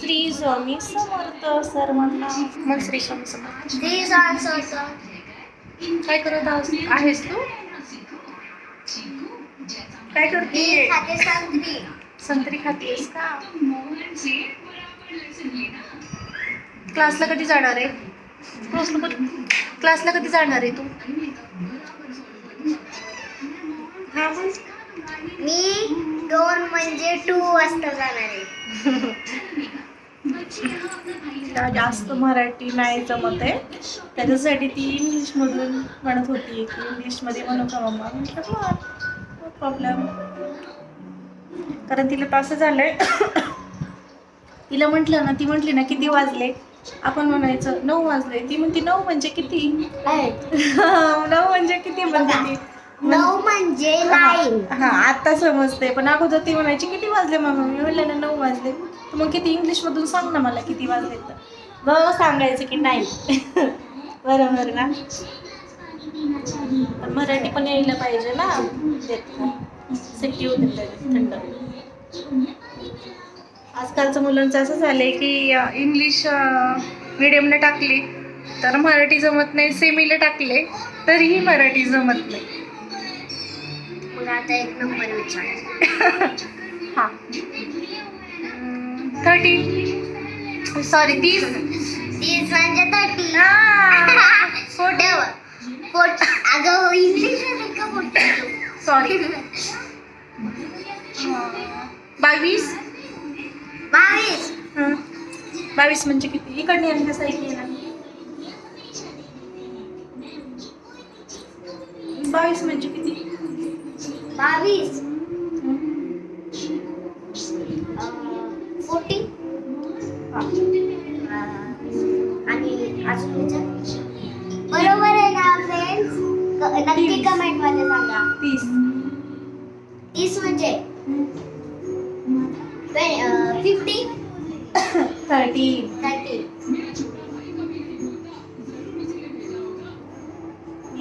श्री स्वामी समर्थ सर्वांना मग श्री स्वामी समर्थ. काय करत आहोस आहेस तू? काय करते खाते संत्री. संत्री खातीयस का? क्लासला कधी जाणार आहे? क्लासला कधी क्लासला कधी जाणार आहे तू? हा बोल मी दोन म्हणजे टू वाजता जाणार आहे. तिला जास्त मराठी नाही जमत आहे. त्याच्यासाठी ती इंग्लिशमधून म्हणत होती की इंग्लिशमध्ये म्हणू का मम्मा म्हटलं नो प्रॉब्लेम कारण तिला तर असं झालंय. तिला म्हटलं ना ती म्हटली ना किती वाजले? आपण म्हणायचं नऊ वाजले. ती म्हणते नऊ म्हणजे किती? नऊ म्हणजे किती? म्हणते ती. नऊ म्हणजे नाईन हा आता समजते पण अगोदर ती म्हणायची किती वाजले मामा मी म्हणलं ना नऊ वाजले. तर मग किती इंग्लिश मधून सांग ना मला किती वाजले तर. मग सांगायचं की नाही. बरोबर ना. पण मराठी पण यायला पाहिजे ना. सिटी होते थंड. आजकालचं मुलांचं असं झालंय की इंग्लिश मिडियमला टाकली तर मराठी जमत नाही सेमीला टाकले तरीही मराठी जमत नाही. एक नंबर विचार हा। थर्टी सॉरी तीस। तीस म्हणजे थर्टी फोर्टी फोट अगं इंग्लिश का बोलतो सॉरी बावीस बावीस बावीस म्हणजे किती इकडे आणि कसं बावीस म्हणजे किती बावीस. फोर्टी. आणि अजून बरोबर आहे ना फ्रेंड्स नक्की. कमेंटमध्ये सांगा. तीस. तीस म्हणजे? फिफ्टी थर्टी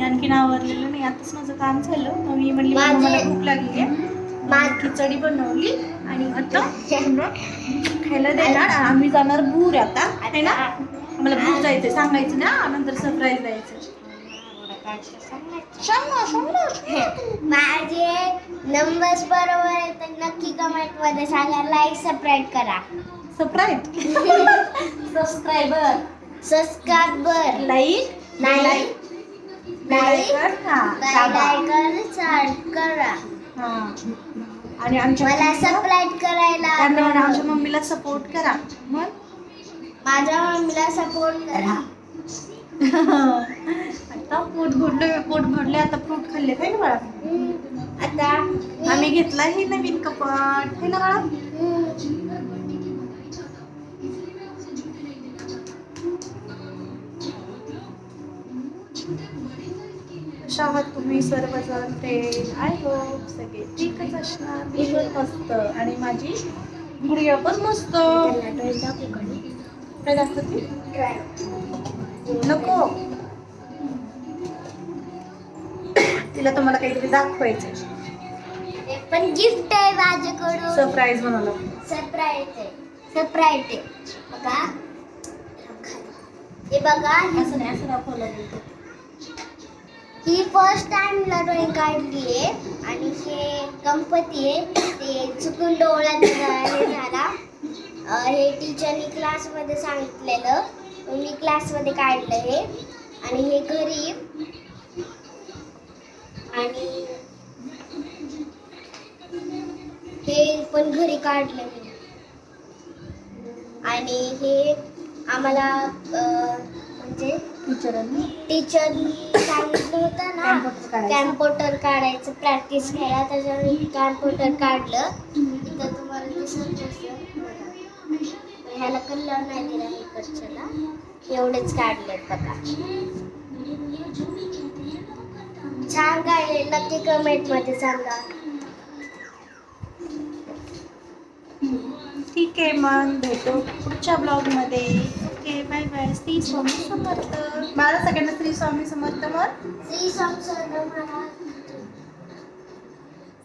मी आणखीन आवरलेलं नाही आताच माझं काम झालं. मग मी म्हणली माझे- "मम्मा, मला भूक लागली आहे. मा- खिचडी बनवली आणि आता खायला देणार. आणि आम्ही जाणार भूर आता आहे ना? आम्हाला भूर जायचंय सांगायचं ना नंतर सरप्राईज द्यायचं. सांग ना, सांग ना. माझे नंबर्स बरोबर आहे तर नक्की कमेंटमध्ये सांगा. लाईक सबस्क्राईब करा. सरप्राईज सबस्क्रायबर सबस्क्राईबर लाईक नाही करा. हा. आणि आमच्या मला करायला त्यांना म्हणा, आमच्या मम्मीला सपोर्ट करा. मग? माझ्या मम्मीला सपोर्ट करा. आता पोट भरले पोट भरले आता फ्रूट खाल्ले काय ना बाळा. आता आम्ही घेतला हे नवीन कपाट. है ना बाळा? कशा आहात तुम्ही सर्वजण ते आय होप सगळे ठीकच असणार. मी पण मस्त. आणि माझी गुडिया पण मस्त? काय दाखवते नको. तिला तुम्हाला काहीतरी दाखवायचं हे पण गिफ्ट आहे माझ्याकडून. सरप्राईज बनवलं सरप्राईज आहे. सरप्राईज आहे. बघा. हे बघा. ही- असं नाही असं दाखवलं गेलं. ही फर्स्ट टाइम लढवणी काढली आहे. आणि हे गणपती आहे ते चुकून डोळ्यात हे झाला. अं, हे टीचरनी क्लासमध्ये सांगितलेलं. मी क्लासमध्ये काढलं हे. आणि हे घरी आणि हे पण घरी काढलं मी. आणि हे आम्हाला अं, म्हणजे टीचरांनी टीचरनी सांगितलं होतं ना कॅम्प्युटर काढायचं. कॅम्प्युटर काढायचं प्रॅक्टिस केला त्याच्यावर कॅम्प्युटर काढलं. इथं तुम्हाला दिसत बघा. ह्याला कलर नाही दिला इकडच्याला एवढेच काढलेत बघा. छान काढले. नक्की कमेंटमध्ये सांगा. ठीक आहे मग भेटू पुढच्या ब्लॉगमध्ये श्री स्वामी समर्थ. मला सगळ्यांना श्री स्वामी समर्थ मग श्री स्वामी समर्थ महाराज.